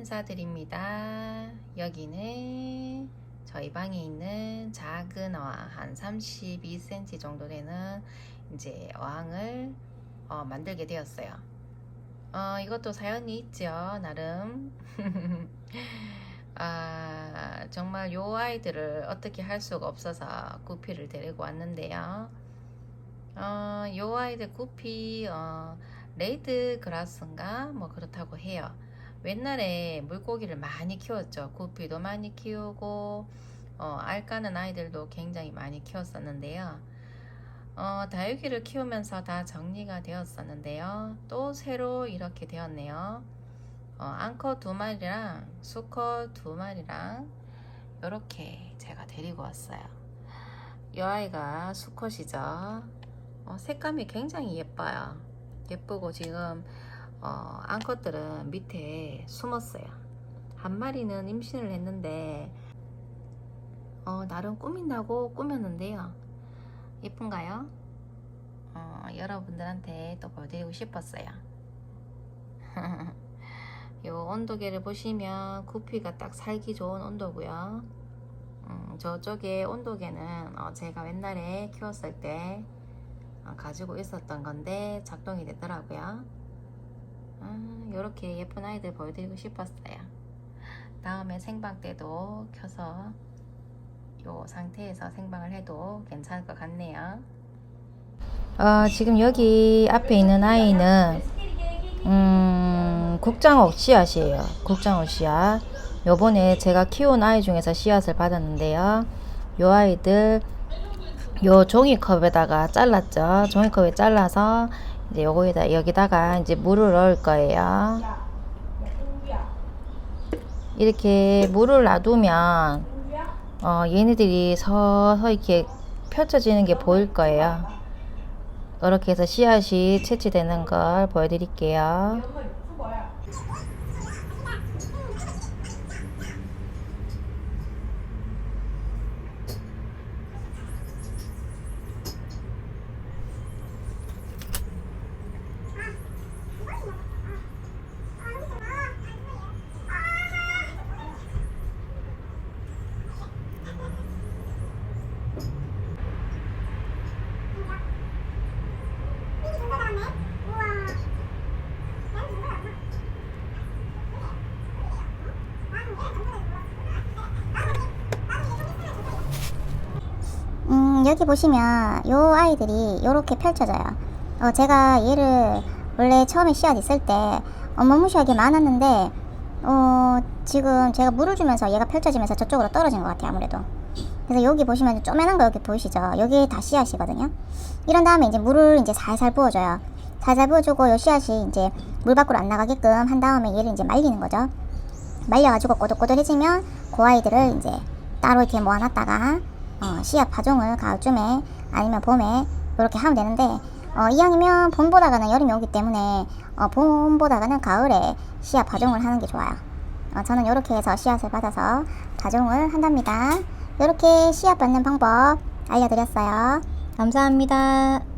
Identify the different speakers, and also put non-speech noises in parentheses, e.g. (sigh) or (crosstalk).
Speaker 1: 인사드립니다. 여기는 저희 방에 있는 작은 어항 한 32cm 정도 되는 이제 어항을 어, 만들게 되었어요. 어, 이것도 사연이 있죠, 나름. (laughs) 아, 정말 요 아이들을 어떻게 할 수가 없어서 구피를 데리고 왔는데요. 어, 요 아이들 구피, 어, 레이드 그라스인가? 뭐 그렇다고 해요. 옛날에 물고기를 많이 키웠죠. 구피도 많이 키우고, 어, 알 까는 아이들도 굉장히 많이 키웠었는데요. 어, 다육이를 키우면서 다 정리가 되었었는데요. 또 새로 이렇게 되었네요. 어, 앙커 두 마리랑 수컷 두 마리랑 이렇게 제가 데리고 왔어요. 이 아이가 수컷이죠. 어, 색감이 굉장히 예뻐요. 예쁘고 지금 어, 앙컷들은 밑에 숨었어요. 한 마리는 임신을 했는데 어, 나름 꾸민다고 꾸몄는데요. 예쁜가요? 어, 여러분들한테 또 보여드리고 싶었어요. (laughs) 요 온도계를 보시면 구피가 딱 살기 좋은 온도고요. 음, 저쪽에 온도계는 어, 제가 옛날에 키웠을 때 어, 가지고 있었던 건데 작동이 되더라고요. 이렇게 예쁜 아이들 보여드리고 싶었어요. 다음에 생방 때도 켜서 요 상태에서 생방을 해도 괜찮을 것 같네요. 어, 지금 여기 앞에 있는 아이는 음, 국장옥 씨앗이에요. 국장옥 씨앗. 요번에 제가 키운 아이 중에서 씨앗을 받았는데요. 요 아이들 요 종이컵에다가 잘랐죠. 종이컵에 잘라서 이제 요거에다 여기다가 이제 물을 넣을 거예요. 이렇게 물을 놔두면 어, 얘네들이 서서 이렇게 펼쳐지는 게 보일 거예요. 이렇게 해서 씨앗이 채취되는 걸 보여드릴게요.
Speaker 2: 음, 여기 보시면 요 아이들이 요렇게 펼쳐져요. 어, 제가 얘를 원래 처음에 씨앗 있을 때 어마무시하게 많았는데 어, 지금 제가 물을 주면서 얘가 펼쳐지면서 저쪽으로 떨어진 것 같아요, 아무래도. 그래서 여기 보시면 쪼매난 거 여기 보이시죠? 여기 다 씨앗이거든요. 이런 다음에 이제 물을 이제 살살 부어줘요. 살살 부어주고 요 씨앗이 이제 물 밖으로 안 나가게끔 한 다음에 얘를 이제 말리는 거죠. 말려가지고 꼬들꼬들해지면 그 아이들을 이제 따로 이렇게 모아놨다가 어, 씨앗 파종을 가을쯤에 아니면 봄에 이렇게 하면 되는데 어, 이왕이면 봄보다가는 여름이 오기 때문에 어, 봄보다가는 가을에 씨앗 파종을 하는 게 좋아요. 어, 저는 이렇게 해서 씨앗을 받아서 파종을 한답니다. 이렇게 씨앗 받는 방법 알려드렸어요. 감사합니다.